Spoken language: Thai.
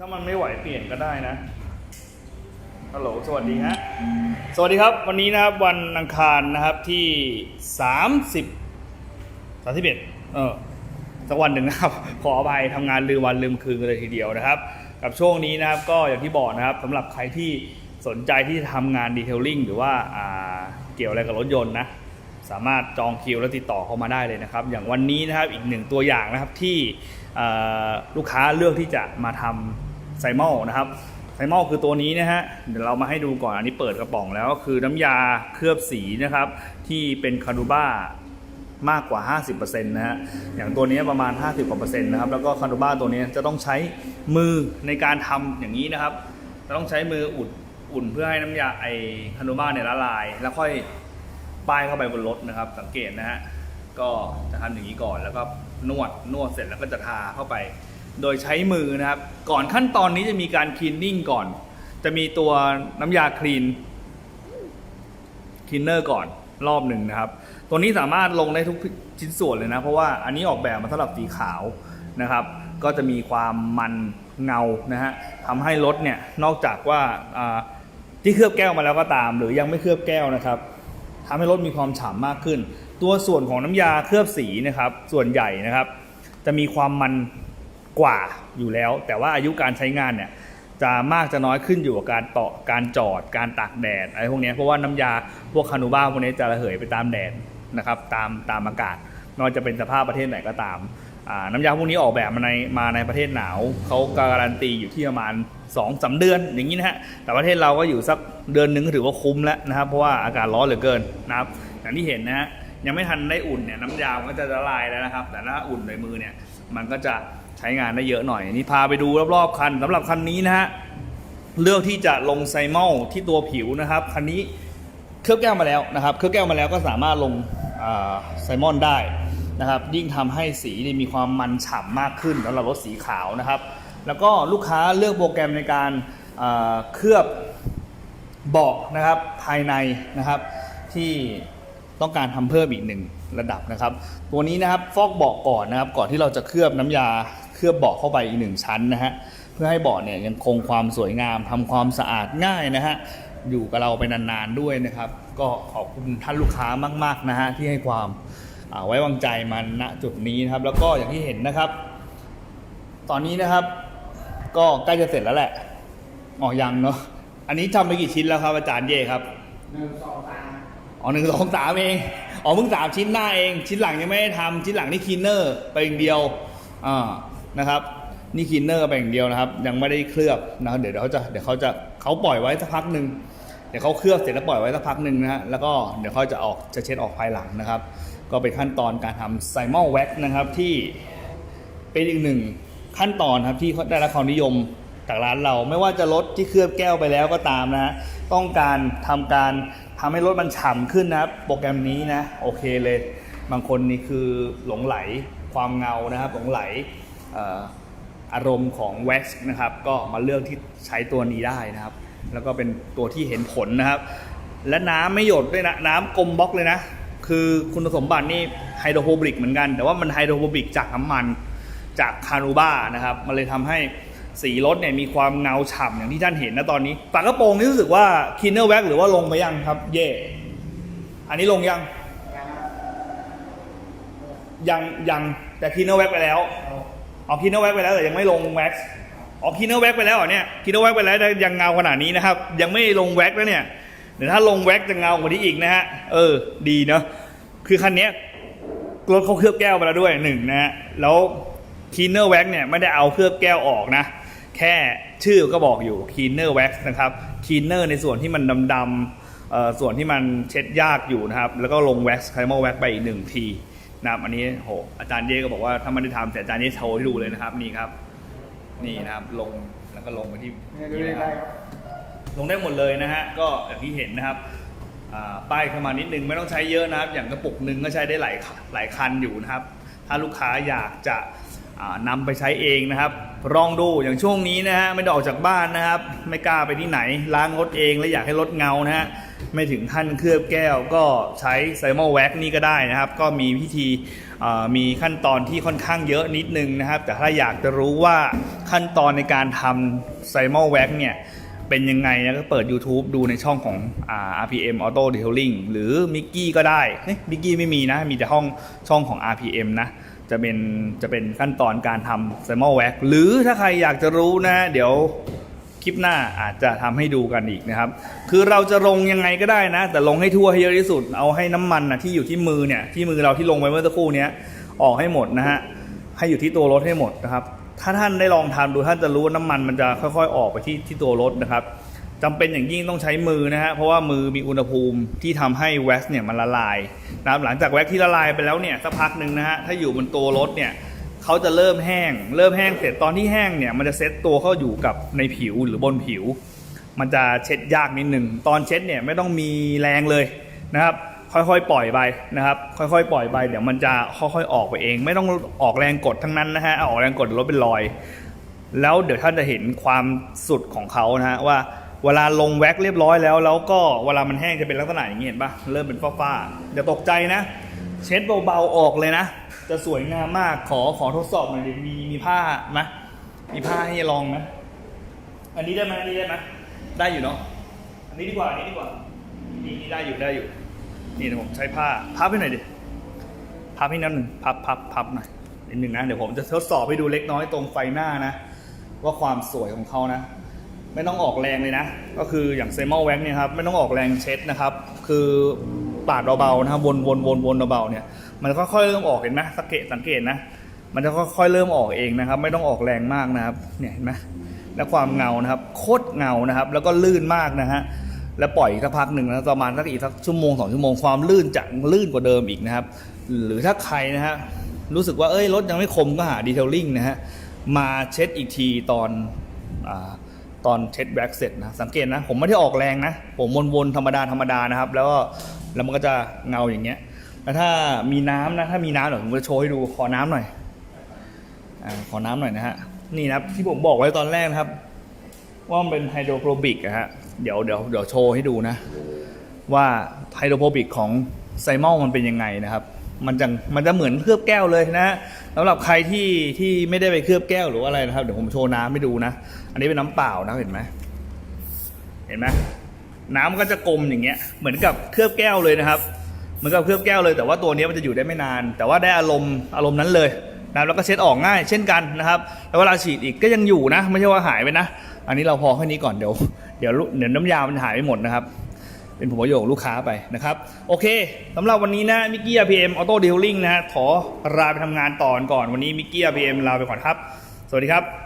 ถ้ามันไม่ไหวเปลี่ยนก็ได้นะฮัลโหลสวัสดีฮะสวัสดีครับ วันนี้นะครับวันอังคารนะครับที่30 31เออสักวันหนึ่งนะครับ ขออภัยทำงานลืมวันลืมคืนกันเลยทีเดียวนะครับ กับช่วงนี้นะครับก็อย่างที่บอกนะครับสำหรับใครที่สนใจที่จะทำงานดีเทลลิ่งหรือว่าาเกี่ยวอะไรกับรถยนต์นะสามารถจองคิวและติดต่อเข้ามาได้เลยนะครับ อย่างวันนี้นะครับอีกหนึ่งตัวอย่างนะครับที่ลูกค้าเลือกที่จะมาทำ ไซมอลนะครับไซมอลคือตัวนี้นะฮะเดี๋ยวเรามาให้ดูก่อนอันนี้เปิดกระป๋องแล้วก็คือน้ำยาเคลือบสีนะครับ ที่เป็นคานูบ้ามากกว่า 50%นะฮะ อย่างตัวนี้ประมาณ 50กว่าเปอร์เซ็นต์นะครับ แล้วก็คานูบ้าตัวนี้จะต้องใช้มือในการทำอย่างนี้นะครับ จะต้องใช้มืออุดอุ่นเพื่อให้น้ำยาไอคานูบ้าเนี่ยละลาย แล้วค่อยป้ายเข้าไปบนรถนะครับ สังเกตนะฮะ ก็จะทำอย่างนี้ก่อน แล้วก็นวด นวดเสร็จแล้วก็จะทาเข้าไป โดยใช้มือนะครับ ก่อนขั้นตอนนี้จะมีการคลีนนิ่งก่อน จะมีตัวน้ำยาคลีนคลีนเนอร์ก่อนรอบหนึ่งนะครับ ตัวนี้สามารถลงได้ทุกชิ้นส่วนเลยนะ เพราะว่าอันนี้ออกแบบมาสำหรับสีขาวนะครับ ก็จะมีความมันเงานะฮะทำให้รถเนี่ยนอกจากว่าอ่าที่เคลือบแก้วมาแล้วก็ตาม หรือยังไม่เคลือบแก้วนะครับทำให้รถมีความฉ่ำมากขึ้น ตัวส่วนของน้ำยาเคลือบสีนะครับ ส่วนใหญ่นะครับ จะมีความมัน กว่าอยู่แล้ว แต่ว่าอายุการใช้งานเนี่ยจะมากจะน้อยขึ้นอยู่กับการต่อการจอดการตากแดดอะไรพวกนี้เพราะว่าน้ำยาพวกคานูบ้าพวกนี้จะระเหยไปตามแดดนะครับตามตามอากาศไม่าจะเป็นสภาพประเทศไหนก็ตามน้ำยาพวกนี้ออกแบบมาในมาในประเทศหนาวเขาการันตีอยู่ที่ประมาณ2อสเดือนอย่างนี้นะฮะแต่ประเทศเราก็อยู่สักเดือนหนึ่งก็ถือว่าคุ้มแล้วนะครับเพราะว่าอากาศร้อนเหลือเกินนะครับอย่างที่เห็นนะฮะยังไม่ทันได้อุ่นเนี่ยน้ำยาก็จะละลายแล้วนะครับ แต่ถ้าอุ่นในมือเนี่ยมันก็จะ ใช้งานได้เยอะหน่อยนี่พาไปดูรอบๆคันสำหรับคันนี้นะฮะเลือกที่จะลงไซมอลที่ตัวผิวนะครับคันนี้เคลือบแก้วมาแล้วนะครับเคลือบแก้วมาแล้วก็สามารถลงไซมอนได้นะครับ ยิ่งทำให้สีนี่มีความมันฉ่ำมากขึ้นสำหรับรถสีขาวนะครับ แล้วก็ลูกค้าเลือกโปรแกรมในการเคลือบเบาะนะครับภายในนะครับ ที่ต้องการทำเพิ่มอีกหนึ่งระดับนะครับ ตัวนี้นะครับฟอกเบาะก่อนนะครับ ก่อนที่เราจะเคลือบน้ำยา เคลือบเบาะเข้าไปอีกหนึ่งชั้นนะฮะเพื่อให้เบาะเนี่ยยังคงความสวยงามทำความสะอาดง่ายนะฮะอยู่กับเราไปนานๆด้วยนะครับ ก็ขอบคุณท่านลูกค้ามากๆนะฮะที่ให้ความอ่าไว้วางใจมันณจุดนี้นะครับ แล้วก็อย่างที่เห็นนะครับ ตอนนี้นะครับ ก็ใกล้จะเสร็จแล้วแหละอ๋อยังเนาะอันนี้ทำไปกี่ชิ้นแล้วครับอาจารย์เย่ครับหนึ่งสองสามอ๋อหนึ่งสองสามเองอ๋อเพิ่งสามชิ้นหน้าเอง ชิ้นหลังยังไม่ได้ทำชิ้นหลังนี่คลีนเนอร์ไปอย่างเดียวอ่า นะครับนี่คีนเนอร์ไปอย่างเดียวนะครับ ยังไม่ได้เคลือบนะครับเดี๋ยวเขาจะเดี๋ยวเขาจะเขาปล่อยไว้สักพักหนึ่งเดี๋ยวเขาเคลือบเสร็จแล้วปล่อยไว้สักพักหนึ่งนะฮะแล้วก็เดี๋ยวเขาจะออกจะเช็ดออกภายหลังนะครับ ก็เป็นขั้นตอนการทำไซมอลแว็กนะครับที่เป็นอีกหนึ่งขั้นตอนครับที่ได้รับความนิยมจากร้านเรา ไม่ว่าจะรถที่เคลือบแก้วไปแล้วก็ตามนะฮะต้องการทำการทำให้รถมันฉ่ำขึ้นนะครับโปรแกรมนี้นะโอเคเลย บางคนนี่คือหลงไหลความเงานะครับหลงไหล อารมณ์ของแว็กซ์นะครับก็มาเลือกที่ใช้ตัวนี้ได้นะครับ แล้วก็เป็นตัวที่เห็นผลนะครับ และน้ำไม่หยดด้วยนะน้ำกลมบล็อกเลยนะ คือคุณสมบัตินี่ไฮโดรโปริกเหมือนกัน แต่ว่ามันไฮโดรโปริกจากน้ำมันจากคานูบ้านะครับมันเลยทำให้สีรถเนี่ยมีความเงาฉ่ำอย่างที่ท่านเห็นนะตอนนี้ฝากระโปรงนี่รู้สึกว่าคินเนอร์แว็กหรือว่าลงไปยังครับ เย่อันนี้ลงยังยังยังแต่คินเนอร์แว็กไปแล้ว อ๋อคินเนอร์แว็กไปแล้วแต่ยังไม่ลงแว็กซ์อ๋อคินเนอร์แว็กไปแล้วเหรอเนี่ยคินเนอร์แว็กไปแล้วแต่ยังเงาขนาดนี้นะครับ ยังไม่ลงแว็กแล้วเนี่ยเดี๋ยวถ้าลงแว็กจะเงากว่านี้อีกนะฮะเออดีเนาะคือคันนี้รถเขาเคลือบแก้วไปแล้วด้วยหนึ่งนะฮะแล้วคีเนอร์แว็กเนี่ยไม่ได้เอาเคลือบแก้วออกนะ แค่ชื่อก็บอกอยู่คีเนอร์แว็กนะครับคีเนอร์ในส่วนที่มันดำๆส่วนที่มันเช็ดยากอยู่นะครับ แล้วก็ลงแว็กซ์ไคลมอลแว็กไปอีกหนึ่งที นะครับอันนี้โหอาจารย์เย่ก็บอกว่าถ้ามันได้ทำแต่อาจารย์เย่โชว์ให้ดูเลยนะครับนี่ครับ นี่นะครับลงแล้วก็ลงไปที่เนี่ยดูนี่ได้นะครับ ครับ ลงได้หมดเลยนะฮะก็อย่างที่เห็นนะครับอ่าป้ายเข้ามานิดนึงไม่ต้องใช้เยอะนะครับ อย่างกระปุกหนึ่งก็ใช้ได้หลายหลายคันอยู่นะครับ ถ้าลูกค้าอยากจะอ่านำไปใช้เองนะครับลองดูอย่างช่วงนี้นะฮะไม่ได้ออกจากบ้านนะครับ ไม่กล้าไปที่ไหนล้างรถเองและอยากให้รถเงานะฮะ ไม่ถึงขั้นเคลือบแก้วก็ใช้ไซมอลแว็กนี่ก็ได้นะครับ ก็มีพิธีมีขั้นตอนที่ค่อนข้างเยอะนิดนึงนะครับ แต่ถ้าอยากจะรู้ว่าขั้นตอนในการทำไซมอลแว็กเนี่ยเป็นยังไงนะก็เปิด YouTube ดูในช่องของอ RPM Auto Detailing หรือมิกกี้ก็ได้เฮ้ยมิกกี้ไม่มีนะ มีแต่ห้องช่องของ RPM นะ จะเป็นจะเป็นขั้นตอนการทำไซมอลแว็กหรือถ้าใครอยากจะรู้นะ เดี๋ยว ลิปหน้าอาจจะทำให้ดูกันอีกนะครับ คือเราจะลงยังไงก็ได้นะ แต่ลงให้ทั่วให้เยอะที่สุด เอาให้น้ำมันนะที่อยู่ที่มือเนี่ยที่มือเราที่ลงไปเมื่อสักครู่นี้ออกให้หมดนะฮะให้อยู่ที่ตัวรถให้หมดนะครับ ถ้าท่านได้ลองทำดูท่านจะรู้ว่าน้ำมันมันจะค่อย ๆ ออกไปที่ที่ตัวรถนะครับจำเป็นอย่างยิ่งต้องใช้มือนะฮะเพราะว่ามือมีอุณหภูมิที่ทำให้แว็กซ์เนี่ยมันละลายนะครับหลังจากแว็กซ์ที่ละลายไปแล้วเนี่ยสักพักหนึ่งนะฮะถ้าอยู่บนตัวรถเนี่ย เขาจะเริ่มแห้ง เริ่มแห้งเสร็จตอนที่แห้งเนี่ยมันจะเซ็ตตัวเข้าอยู่กับในผิวหรือบนผิว มันจะเช็ดยากนิดหนึ่งตอนเช็ดเนี่ยไม่ต้องมีแรงเลยนะครับ ค่อยๆปล่อยไปนะครับ ค่อยๆปล่อยไปเดี๋ยวมันจะค่อยๆออกไปเอง ไม่ต้องออกแรงกดทั้งนั้นนะฮะออกแรงกดเดี๋ยวรถเป็นรอย แล้วเดี๋ยวท่านจะเห็นความสุดของเขานะฮะว่าเวลาลงแว็กเรียบร้อยแล้ว แล้วก็เวลามันแห้งจะเป็นลักษณะอย่างนี้เห็นปะเริ่มเป็นฝ้าๆอย่าตกใจนะ เช็ดเบาๆออกเลยนะ จะสวยงามมากขอขอทดสอบหน่อยดิมีมีผ้าไหมมีผ้าให้ลองไหมอันนี้ได้ไหมอันนี้ได้ไหมได้อยู่เนาะอันนี้ดีกว่าอันนี้ดีกว่านี่นี่ได้อยู่ได้อยู่ นี่เดี๋ยวผมใช้ผ้าพับให้หน่อยดิพับให้นิดหนึ่งพับพับพับหน่อยนิดหนึ่งนะเดี๋ยวผมจะทดสอบให้ดูเล็กน้อยตรงไฟหน้านะ ว่าความสวยของเขานะ ไม่ต้องออกแรงเลยนะ ก็คืออย่างเซมอลแว็กเนี่ยครับไม่ต้องออกแรงเช็ดนะครับ คือปาดเบาๆนะครับวนวนวนวนเบาๆเนี่ย มันค่อยๆเริ่มออกเห็นไหมสังเกตสังเกตนะ มันจะค่อยๆเริ่มออกเองนะครับ ไม่ต้องออกแรงมากนะครับ เนี่ยเห็นไหมและความเงานะครับ โคตรเงานะครับ แล้วก็ลื่นมากนะฮะแล้วปล่อยอีกสักพักหนึ่งนะประมาณสักอีกสักชั่วโมงสองชั่วโมงความลื่นจะลื่นกว่าเดิมอีกนะครับ หรือถ้าใครนะฮะรู้สึกว่าเอ้ยรถยังไม่คมก็หาดีเทลลิ่งนะฮะมาเช็ดอีกทีตอนอตอนเช็ดแบ็กเสร็จนะสังเกตนะ ผมไม่ได้ออกแรงนะ ผมวนๆธรรมดาธรรมดานะครับ แล้วก็แล้วมันก็จะเงาอย่างเงี้ย แล้วถ้ามีน้ำนะถ้ามีน้ำเดี๋ยวผมจะโชว์ให้ดูขอน้ำหน่อยอาขอน้ำหน่อยนะฮะนี่นะที่ผมบอกไว้ตอนแรกนะครับ ว่ามันเป็นไฮโดรโปรบิกอะฮะเดี๋ยวเดี๋ยวเดี๋ยวโชว์ให้ดูนะ ว่าไฮโดรโปรบิกของไซมอลมันเป็นยังไงนะครับ มันจะมันจะเหมือนเคลือบแก้วเลยนะสำหรับใครที่ที่ไม่ได้ไปเคลือบแก้วหรืออะไรนะครับเดี๋ยวผมโชว์น้ำให้ดูนะ อันนี้เป็นน้ำเปล่านะเห็นไหมเห็นไหมน้ำก็จะกลมอย่างเงี้ยเหมือนกับเคลือบแก้วเลยนะครับ เหมือนกับเคลือบแก้วเลยแต่ว่าตัวนี้มันจะอยู่ได้ไม่นาน แต่ว่าได้อารมณ์อารมณ์นั้นเลยนะแล้วก็เช็ดออกง่ายเช่นกันนะครับแล้วเวลาฉีดอีกก็ยังอยู่นะ ไม่ใช่ว่าหายไปนะ อันนี้เราพอแค่นี้ก่อนเดี๋ยวเดี๋ยวเดี๋ยวน้ำยามันหายไปหมดนะครับ เป็นผลประโยชน์ลูกค้าไปนะครับ โอเคสำหรับวันนี้นะมิกกี้ RPM Auto Detailing นะฮะขอลาไปทำงานต่อก่อนวันนี้มิกกี้ RPM ลาไปก่อนครับ สวัสดีครับ